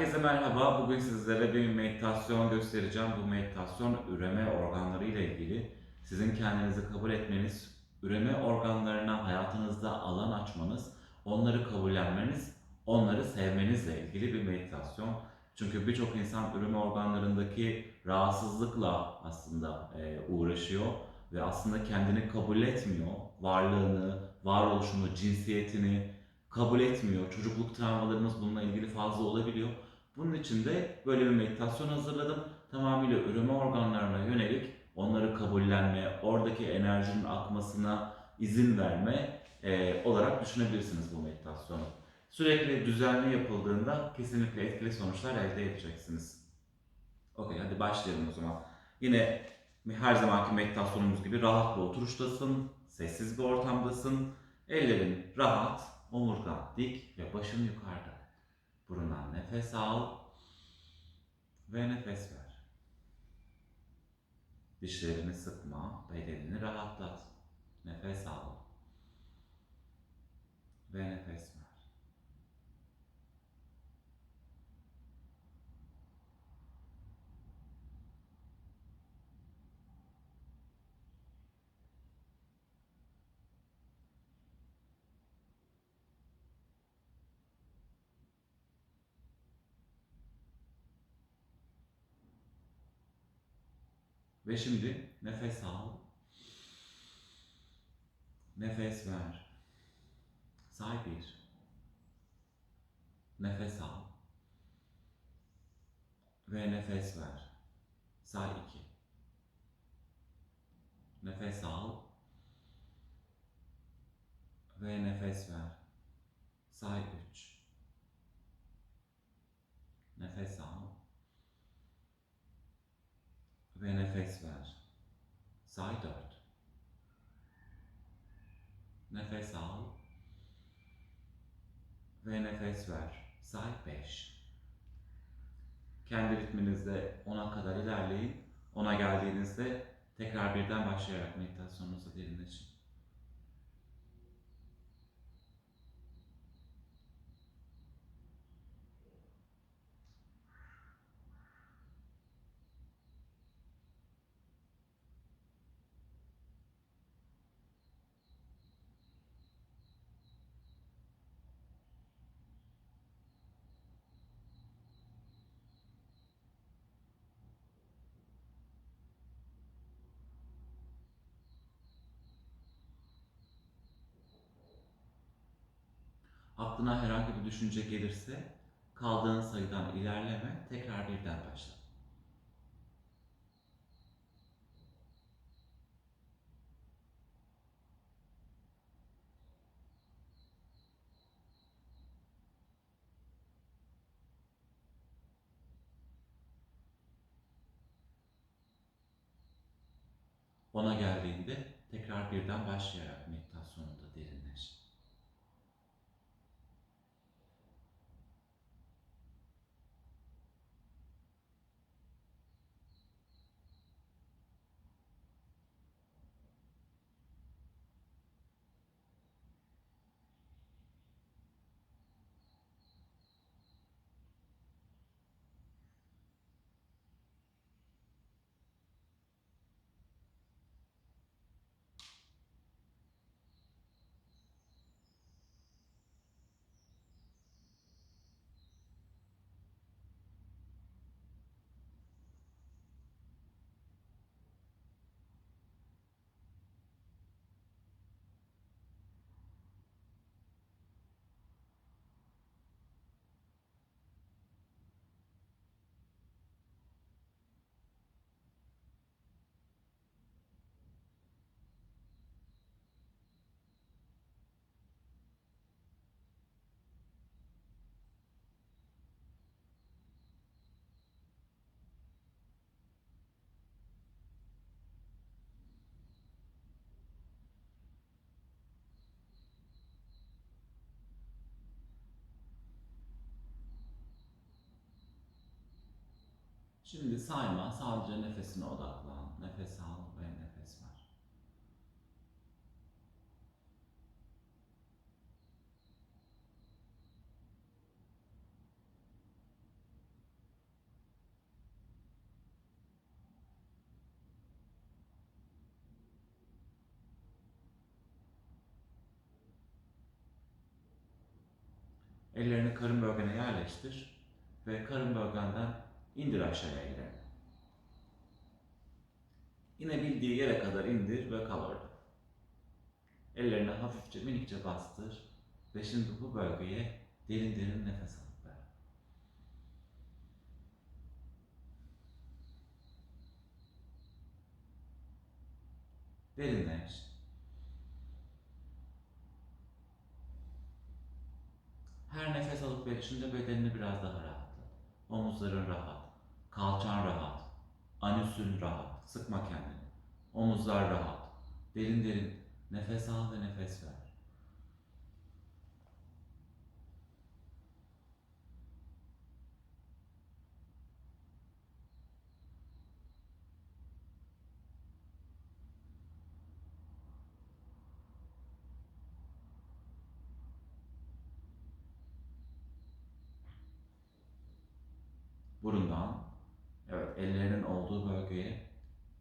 Herkese merhaba. Bugün sizlere bir meditasyon göstereceğim. Bu meditasyon üreme organları ile ilgili. Sizin kendinizi kabul etmeniz, üreme organlarına hayatınızda alan açmanız, onları kabullenmeniz, onları sevmenizle ilgili bir meditasyon. Çünkü birçok insan üreme organlarındaki rahatsızlıkla aslında e, uğraşıyor ve aslında kendini kabul etmiyor. Varlığını, varoluşunu, cinsiyetini, kabul etmiyor. Çocukluk travmalarımız bununla ilgili fazla olabiliyor. Bunun için de böyle bir meditasyon hazırladım. Tamamıyla üreme organlarına yönelik onları kabullenme, oradaki enerjinin akmasına izin verme e, olarak düşünebilirsiniz bu meditasyonu. Sürekli düzenli yapıldığında kesinlikle etkili sonuçlar elde edeceksiniz. Okey hadi başlayalım o zaman. Yine her zamanki meditasyonumuz gibi rahat bir oturuştasın, sessiz bir ortamdasın. Ellerin rahat, omurga dik ve başın yukarıda. Burundan nefes al ve nefes ver. Dişlerini sıkma, bedenini rahatlat. Nefes al ve nefes ver. Ve şimdi nefes al. Nefes ver. Say bir. Nefes al. Ve nefes ver. Say iki. Nefes al. Ve nefes ver. Say üç. Nefes al. Ve nefes ver. Say dört. Nefes al. Ve nefes ver. Say beş. Kendi ritminizde ona kadar ilerleyin. Ona geldiğinizde tekrar birden başlayarak meditasyonunuza derinleşin. Aklına herhangi bir düşünce gelirse kaldığın sayıdan ilerleme, tekrar birden başla. Ona geldiğinde tekrar birden başlayarak meditasyonunda derinleş. Şimdi sayma, sadece nefesine odaklan. Nefes al ve nefes ver. Ellerini karın bölgene yerleştir ve karın bölgenden indir aşağıya ellerini. İnebildiği yere kadar indir ve kal orada. Ellerini hafifçe minikçe bastır ve şimdi bu bölgeye derin derin nefes ver. Derinleş. Her nefes alıp verişinde bedenini biraz daha rahatlat. Omuzların rahat, kalçan rahat, anüsün rahat. Sıkma kendini. Omuzlar rahat. Derin derin nefes al ve nefes ver. Burundan, ellerinin olduğu bölgeye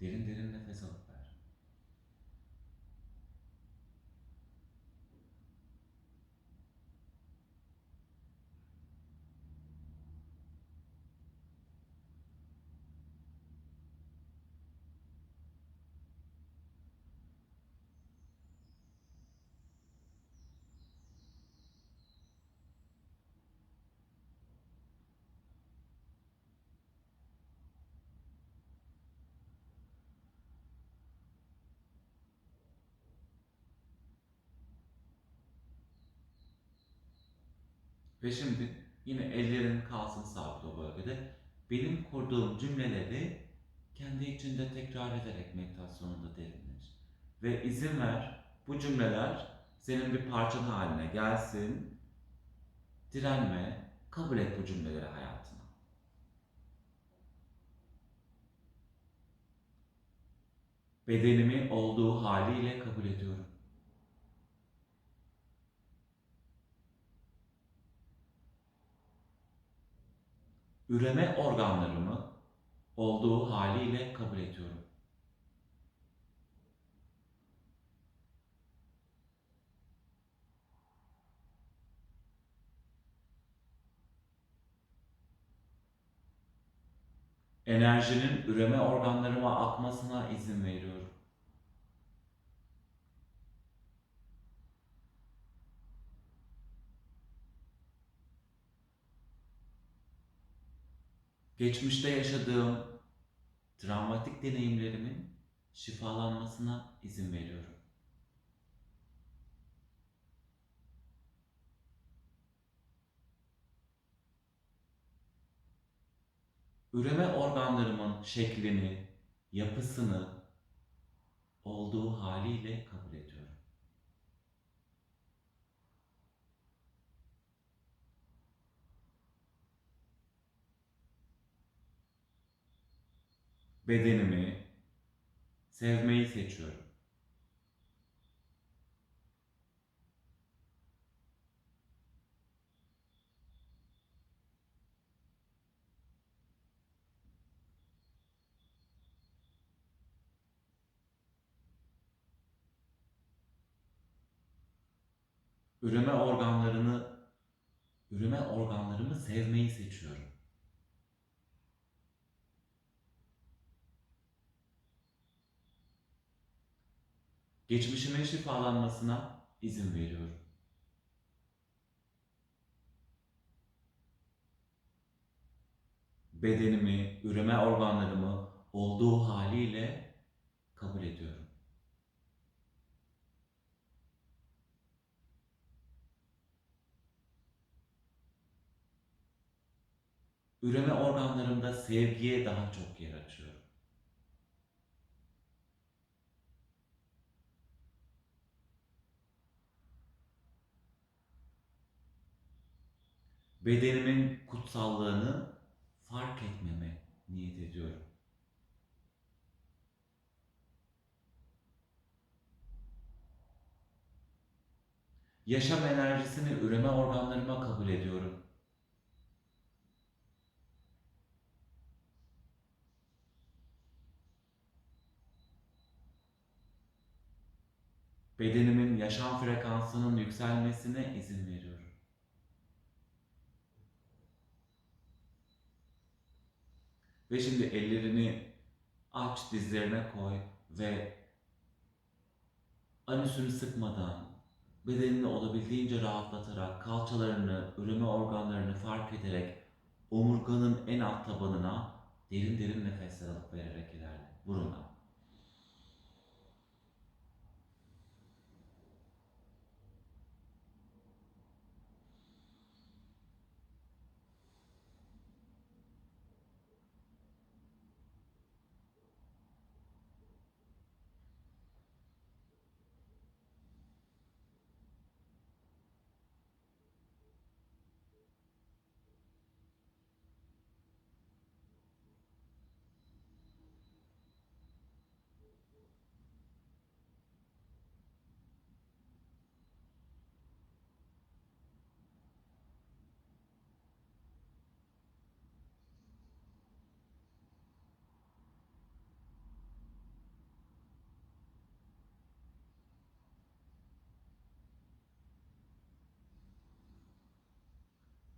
derin derin nefes alıp ver. Ve şimdi yine ellerin kalsın sabit o bölgede. Benim kurduğum cümleleri kendi içinde tekrar ederek meditasyonunda derinleş. Ve izin ver bu cümleler senin bir parçan haline gelsin. Direnme, kabul et bu cümleleri hayatına. Bedenimi olduğu haliyle kabul ediyorum. Üreme organlarımı olduğu haliyle kabul ediyorum. Enerjinin üreme organlarıma akmasına izin veriyorum. Geçmişte yaşadığım travmatik deneyimlerimin şifalanmasına izin veriyorum. Üreme organlarımın şeklini, yapısını olduğu haliyle kabul ediyorum. Bedenimi sevmeyi seçiyorum. Üreme organlarını üreme organlarımı sevmeyi seçiyorum. Geçmişimin şifalanmasına izin veriyorum. Bedenimi, üreme organlarımı olduğu haliyle kabul ediyorum. Üreme organlarımda sevgiye daha çok yer açıyorum. Bedenimin kutsallığını fark etmeme niyet ediyorum. Yaşam enerjisini üreme organlarıma kabul ediyorum. Bedenimin yaşam frekansının yükselmesine izin veriyorum. Ve şimdi ellerini aç dizlerine koy ve anüsünü sıkmadan, bedenini olabildiğince rahatlatarak, kalçalarını, üreme organlarını fark ederek omurganın en alt tabanına derin derin nefesler alıp vererek ilerle. Burunla.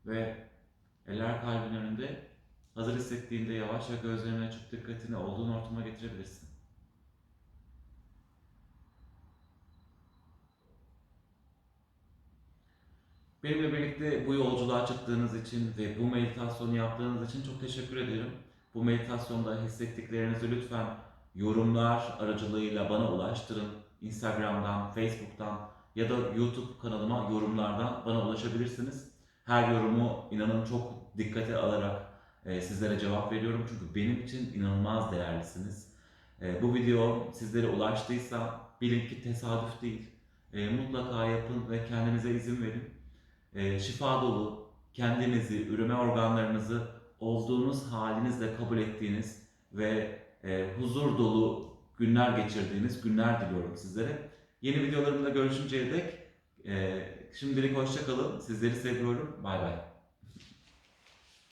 Ve eller kalbin önünde. Hazır hissettiğinde yavaşça gözlerini açıp dikkatini olduğun ortama getirebilirsin. Benimle birlikte bu yolculuğa çıktığınız için ve bu meditasyonu yaptığınız için çok teşekkür ederim. Bu meditasyonda hissettiklerinizi lütfen yorumlar aracılığıyla bana ulaştırın. Instagram'dan, Facebook'tan ya da YouTube kanalıma yorumlardan bana ulaşabilirsiniz. Her yorumu inanın çok dikkate alarak e, sizlere cevap veriyorum çünkü benim için inanılmaz değerlisiniz. E, bu video sizlere ulaştıysa bilin ki tesadüf değil. E, mutlaka yapın ve kendinize izin verin. E, şifa dolu, kendinizi, üreme organlarınızı olduğunuz halinizle kabul ettiğiniz ve e, huzur dolu günler geçirdiğiniz günler diliyorum sizlere. Yeni videolarımda görüşünceye dek e, şimdilik hoşça kalın. Sizleri seviyorum. Bay bay.